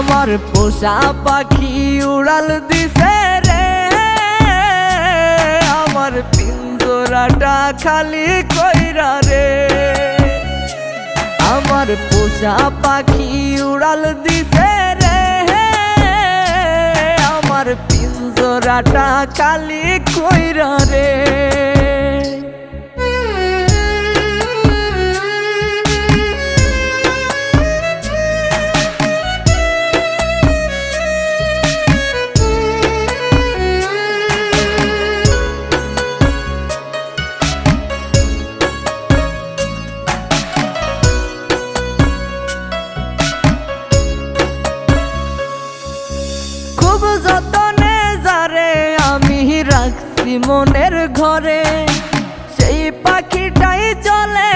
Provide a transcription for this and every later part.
আমার পোষা পাখি উড়াল দিছে রে। আমার পিঞ্জরাটা খালি কইরা রে। আমার পোষা পাখি উড়াল দিছে রে। আমার পিঞ্জরাটা খালি কইরা রে। খুব যতনে যারে আমি রাখছি মনের ঘরে। সেই পাখিটাই চলে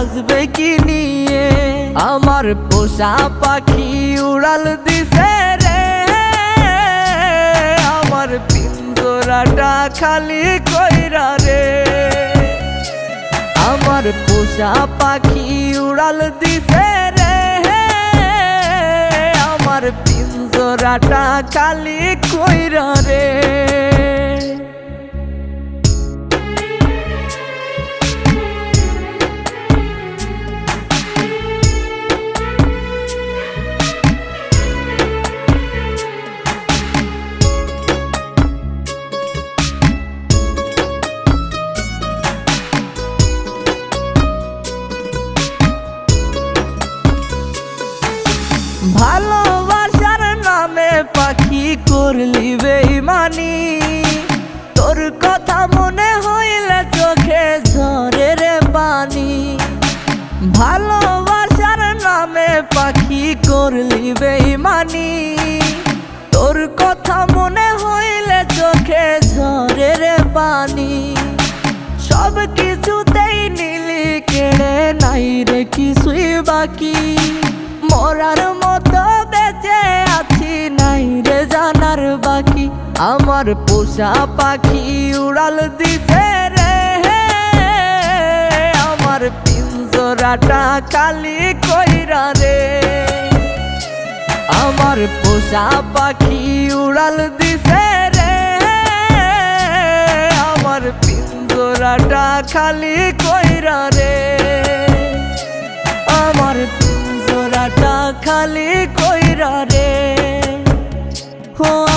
বাজবে কি নিয়ে? আমার পোষা পাখি উড়াল দিছে রে। আমার পিঞ্জরাটা খালি কইরা রে। আমার পোষা পাখি উড়াল দিছে রে। আমার পিঞ্জরাটা খালি কইরা রে। ভালোবাসার নামে পাখি করলি বেইমানি। তোর কথা মনে হইলে চোখে ঝরে রে পানি। ভালোবাসার নামে পাখি করলি বেইমানি। তোর কথা মনে হইলে চোখে ঝরে রে পানি। সব কিছুতেই নীলি কেড়ে নাই রে কিছুই বাকি। মরার মতো আমার পোষা পাখি উড়াল দিছে রে। আমার পিঞ্জরাটা কালি কইরা রে। আমার পোষা পাখি উড়াল দিছে রে। আমার পিঞ্জরাটা খালি কইরা রে। আমার পিঞ্জরাটা খালি কইরা রে। ও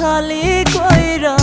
খালি কইরা